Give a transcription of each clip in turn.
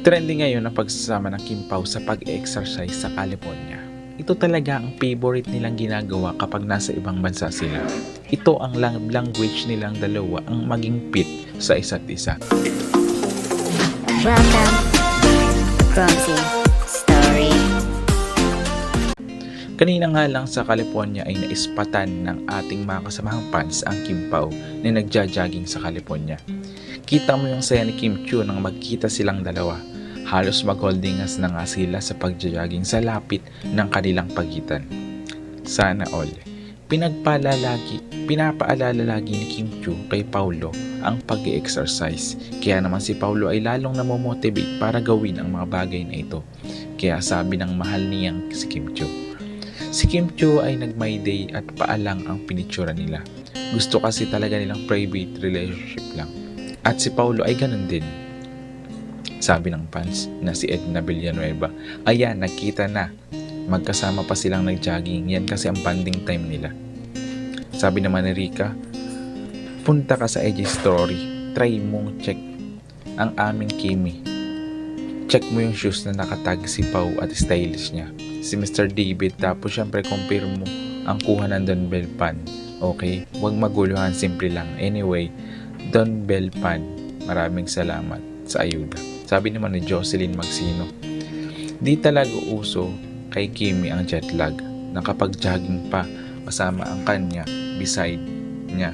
Trending ngayon ang pagsasama ng Kim Pao sa pag-exercise sa California. Ito talaga ang favorite nilang ginagawa kapag nasa ibang bansa sila. Ito ang lang- language nilang dalawa ang maging fit sa isa't isa. Welcome. Kanina nga lang sa California ay naispatan ng ating mga kasamahang fans ang Kim Pao na nagja-jogging sa California. Kita mo yung saya ni Kim Chu nang magkita silang dalawa. Halos mag-holdingas na nga sila sa pagja-jogging sa lapit ng kanilang pagitan. Sana all. Pinagpalalagi, pinapaalala lagi ni Kim Chu kay Paulo ang pag exercise Kaya naman si Paulo ay lalong namomotivate para gawin ang mga bagay na ito. Kaya sabi ng mahal niyang si Kim Chu. Si Kim Chu ay nag-my day at paalang ang pinitsura nila. Gusto kasi talaga nilang private relationship lang. At si Paulo ay ganun din. Sabi ng fans na si Edna Villanueva, ayan, nakita na. Magkasama pa silang nag-jogging. Yan kasi ang banding time nila. Sabi naman ni Rika, punta ka sa IG story. Try mong check ang aming Kimi. Check mo yung shoes na nakatag si Pau at stylish niya si Mr. David tapos syempre compare mo ang kuha ng Don Bell Pan. Okay? Huwag maguluhan, simple lang. Anyway, Don Bell Pan, maraming salamat sa ayuda. Sabi naman ni Jocelyn Magsino, di talaga uso kay Kimi ang jet lag na kapag jogging pa kasama ang kanya beside niya.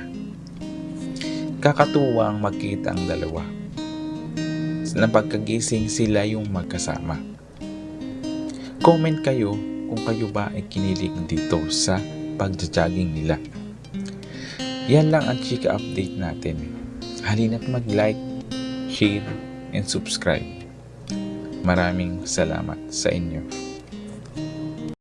Kakatuwang magkita ang dalawa. Na pagkagising sila yung magkasama. Comment kayo kung kayo ba ay kinilig dito sa pagja-jogging nila. Yan lang ang chika update natin. Halina't mag-like, share, and subscribe. Maraming salamat sa inyo.